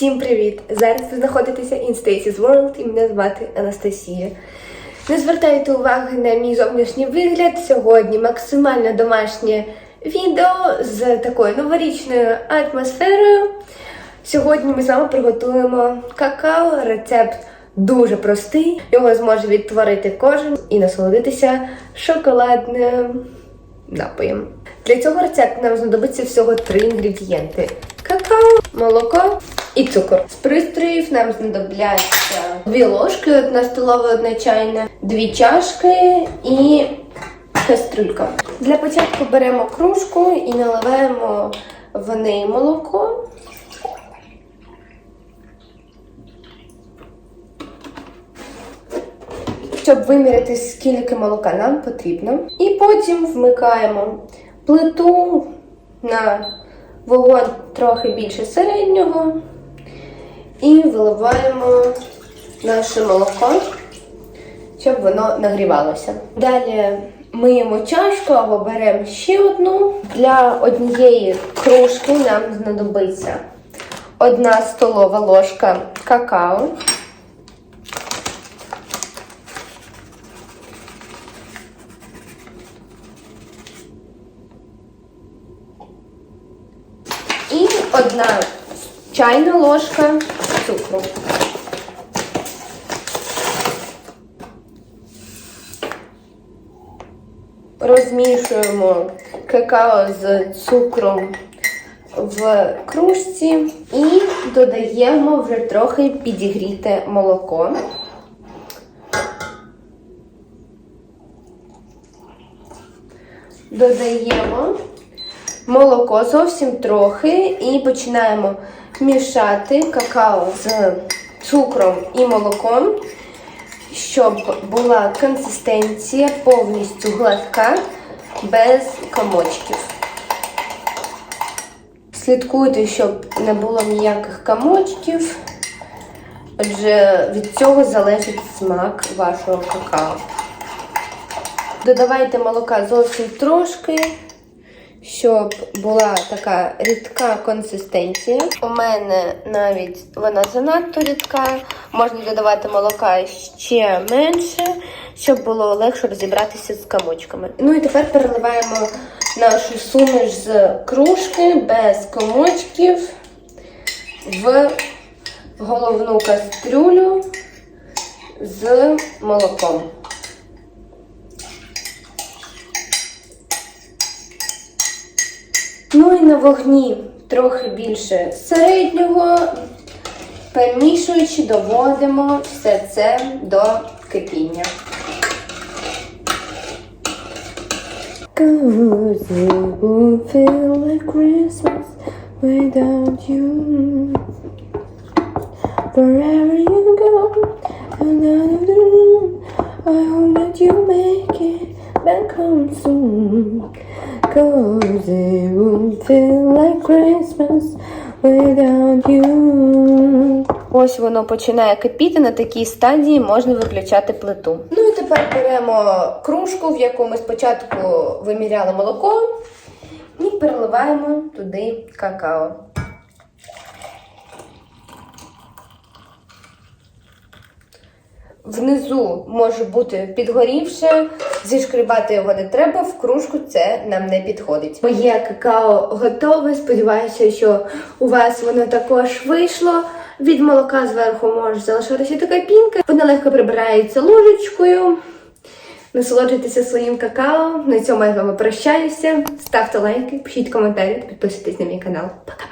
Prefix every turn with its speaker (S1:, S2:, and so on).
S1: Всім привіт! Зараз ви знаходитеся in Stacy's World і мене звати Анастасія. Не звертайте уваги на мій зовнішній вигляд. Сьогодні максимально домашнє відео з такою новорічною атмосферою. Сьогодні ми з вами приготуємо какао. Рецепт дуже простий. Його зможе відтворити кожен і насолодитися шоколадним напоєм. Для цього рецепту нам знадобиться всього три інгредієнти: молоко і цукор. З пристроїв нам знадобляться дві ложки, одна столова, одна чайна, дві чашки і кастрюлька. Для початку беремо кружку і наливаємо в неї молоко. щоб виміряти, скільки молока нам потрібно. І потім вмикаємо плиту на вогонь трохи більше середнього і виливаємо наше молоко, щоб воно нагрівалося. Далі миємо чашку або беремо ще одну. Для однієї кружки нам знадобиться одна столова ложка какао. Одна чайна ложка цукру. Розмішуємо какао з цукром в кружці і додаємо вже трохи підігріте молоко. Додаємо молоко зовсім трохи і починаємо мішати какао з цукром і молоком, щоб була консистенція повністю гладка, без комочків. Слідкуйте, щоб не було ніяких комочків, адже від цього залежить смак вашого какао. Додавайте молока зовсім трошки щоб була така рідка консистенція. У мене навіть вона занадто рідка. Можна додавати молока ще менше, щоб було легше розібратися з комочками. Ну і тепер переливаємо нашу суміш з кружки без комочків в головну кастрюлю з молоком. Ну і на вогні трохи більше середнього, перемішуючи, доводимо все це до кипіння. Back home soon. Cause it won't feel like Christmas without you. Ось воно починає кипіти. На такій стадії можна виключати плиту. Ну і тепер беремо кружку, в яку ми спочатку виміряли молоко, і переливаємо туди какао. Внизу може бути підгорівше, зішкрібати його не треба, в кружку це нам не підходить. Моє какао готове. Сподіваюся, що у вас воно також вийшло. Від молока зверху може залишатися така пінка. Вона легко прибирається ложечкою. Насолоджуйтеся своїм какао. На цьому я з вами прощаюся. Ставте лайки, пишіть коментарі підписуйтесь на мій канал. Пока-пока!